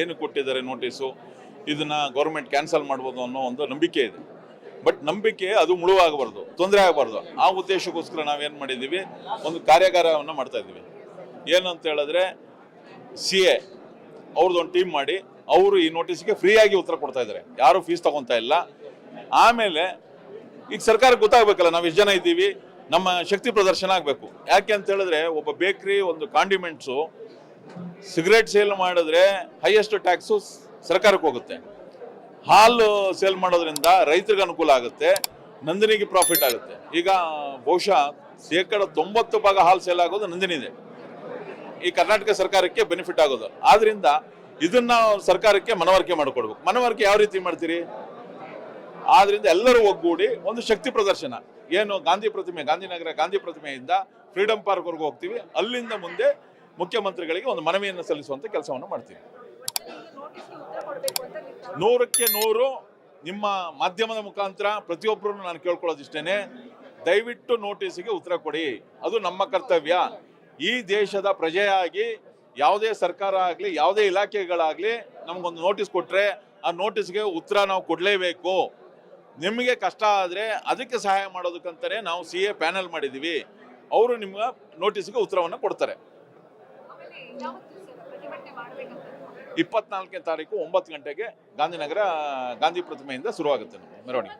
ಏನು ಕೊಟ್ಟಿದ್ದಾರೆ ನೋಟಿಸು ಇದನ್ನ ಗೌರ್ಮೆಂಟ್ ಕ್ಯಾನ್ಸಲ್ ಮಾಡ್ಬೋದು ಅನ್ನೋ ಒಂದು ನಂಬಿಕೆ ಇದೆ. ಬಟ್ ನಂಬಿಕೆ ಅದು ಮುಳುವಾಗಬಾರ್ದು, ತೊಂದರೆ ಆಗಬಾರ್ದು. ಆ ಉದ್ದೇಶಕ್ಕೋಸ್ಕರ ನಾವೇನು ಮಾಡಿದ್ದೀವಿ? ಒಂದು ಕಾರ್ಯಾಗಾರವನ್ನು ಮಾಡ್ತಾ ಇದ್ದೀವಿ. ಏನಂತ ಹೇಳಿದ್ರೆ ಸಿ ಎ ಅವ್ರದ್ದೊಂದು ಟೀಮ್ ಮಾಡಿ, ಅವರು ಈ ನೋಟಿಸ್ಗೆ ಫ್ರೀಯಾಗಿ ಉತ್ತರ ಕೊಡ್ತಾ ಇದ್ದಾರೆ. ಯಾರು ಫೀಸ್ ತಗೊತಾ ಇಲ್ಲ. ಆಮೇಲೆ ಈಗ ಸರ್ಕಾರಕ್ಕೆ ಗೊತ್ತಾಗಬೇಕಲ್ಲ, ನಾವು ಎಷ್ಟು ಜನ ಇದ್ದೀವಿ? ನಮ್ಮ ಶಕ್ತಿ ಪ್ರದರ್ಶನ ಆಗಬೇಕು. ಯಾಕೆ ಅಂತ ಹೇಳಿದ್ರೆ, ಒಬ್ಬ ಬೇಕ್ರಿ ಒಂದು ಕಾಂಡಿಮೆಂಟ್ಸು ಸಿಗರೇಟ್ ಸೇಲ್ ಮಾಡಿದ್ರೆ ಹೈಯೆಸ್ಟ್ ಟ್ಯಾಕ್ಸು ಸರ್ಕಾರಕ್ಕೆ ಹೋಗುತ್ತೆ. ಹಾಲು ಸೇಲ್ ಮಾಡೋದ್ರಿಂದ ರೈತರಿಗೆ ಅನುಕೂಲ ಆಗುತ್ತೆ, ನಂದಿನಿಗೆ ಪ್ರಾಫಿಟ್ ಆಗುತ್ತೆ. ಈಗ ಬಹುಶಃ ಶೇಕಡ ತೊಂಬತ್ತು ಭಾಗ ಹಾಲು ಸೇಲ್ ಆಗೋದು ನಂದಿನಿದೆ. ಈ ಕರ್ನಾಟಕ ಸರ್ಕಾರಕ್ಕೆ ಬೆನಿಫಿಟ್ ಆಗೋದು. ಆದ್ರಿಂದ ಇದನ್ನ ಸರ್ಕಾರಕ್ಕೆ ಮನವರಿಕೆ ಮಾಡಿಕೊಡ್ಬೇಕು. ಮನವರಿಕೆ ಯಾವ ರೀತಿ ಮಾಡ್ತೀರಿ? ಆದ್ರಿಂದ ಎಲ್ಲರೂ ಒಗ್ಗೂಡಿ ಒಂದು ಶಕ್ತಿ ಪ್ರದರ್ಶನ. ಏನು ಗಾಂಧಿ ಪ್ರತಿಮೆ, ಗಾಂಧಿನಗರ ಗಾಂಧಿ ಪ್ರತಿಮೆಯಿಂದ ಫ್ರೀಡಂ ಪಾರ್ಕ್ವರೆಗೂ ಹೋಗ್ತೀವಿ. ಅಲ್ಲಿಂದ ಮುಂದೆ ಮುಖ್ಯಮಂತ್ರಿಗಳಿಗೆ ಒಂದು ಮನವಿಯನ್ನು ಸಲ್ಲಿಸುವಂತ ಕೆಲಸವನ್ನು ಮಾಡ್ತೀವಿ. ನೂರಕ್ಕೆ ನೂರು ನಿಮ್ಮ ಮಾಧ್ಯಮದ ಮುಖಾಂತರ ಪ್ರತಿಯೊಬ್ಬರು ನಾನು ಕೇಳ್ಕೊಳ್ಳೋದಿಷ್ಟೇನೆ. ದಯವಿಟ್ಟು ನೋಟಿಸ್ಗೆ ಉತ್ತರ ಕೊಡಿ. ಅದು ನಮ್ಮ ಕರ್ತವ್ಯ. ಈ ದೇಶದ ಪ್ರಜೆಯಾಗಿ ಯಾವುದೇ ಸರ್ಕಾರ ಆಗಲಿ ಯಾವುದೇ ಇಲಾಖೆಗಳಾಗಲಿ ನಮಗೊಂದು ನೋಟಿಸ್ ಕೊಟ್ಟರೆ ಆ ನೋಟಿಸ್ಗೆ ಉತ್ತರ ನಾವು ಕೊಡಲೇಬೇಕು. ನಿಮಗೆ ಕಷ್ಟ ಆದರೆ ಅದಕ್ಕೆ ಸಹಾಯ ಮಾಡೋದಕ್ಕಂತಲೇ ನಾವು ಸಿ ಎ ಪ್ಯಾನಲ್ ಮಾಡಿದ್ದೀವಿ. ಅವರು ನಿಮ್ಮ ನೋಟಿಸ್ಗೆ ಉತ್ತರವನ್ನು ಕೊಡ್ತಾರೆ. ಇಪ್ಪತ್ನಾಲ್ಕನೇ ತಾರೀಕು ಒಂಬತ್ತು ಗಂಟೆಗೆ ಗಾಂಧಿನಗರ ಗಾಂಧಿ ಪ್ರತಿಮೆಯಿಂದ ಶುರುವಾಗುತ್ತೆ ನಮ್ಮ ಮೆರವಣಿಗೆ.